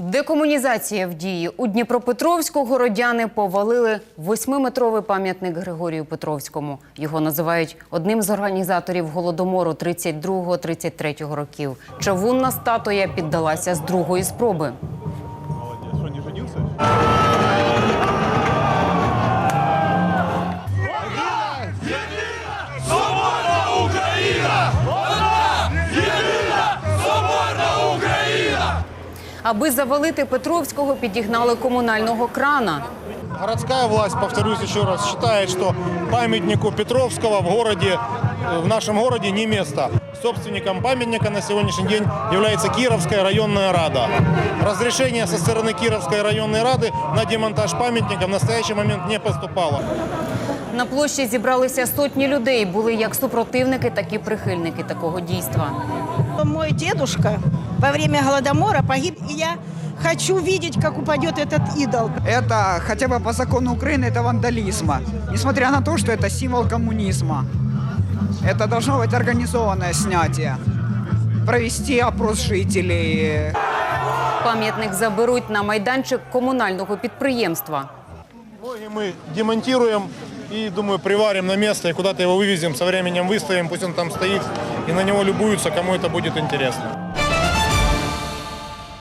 Декомунізація в дії у Дніпропетровську городяни повалили восьмиметровий пам'ятник Григорію Петровському. Його називають одним з організаторів голодомору 32-33 років. Чавунна статуя піддалася з другої спроби. Аби завалити Петровського, підігнали комунального крана. Городская власть, повторюсь еще раз, считает, что памятнику Петровского в городе, э, в нашем городе не место. Собственником памятника на сегодняшний день является Кировская районная рада. Разрешение со стороны Кировской районной рады на демонтаж памятника в настоящий момент не поступало. На площі зібралися сотні людей. Були як супротивники, так і прихильники такого дійства. Мой дедушка во время Голодомора погиб, и я хочу видеть, как упадет этот идол. Это хотя бы по закону Украины это вандализма. Несмотря на то, что это символ коммунизма. Это должно быть организованное снятие. Провести опрос жителей. Пам'ятник заберуть на майданчик комунального підприємства. Ноги мы демонтируем и, думаю, приварим на место и куда-то его вывезем, со временем выставим, пусть он там стоит и на него любуются, кому это будет интересно.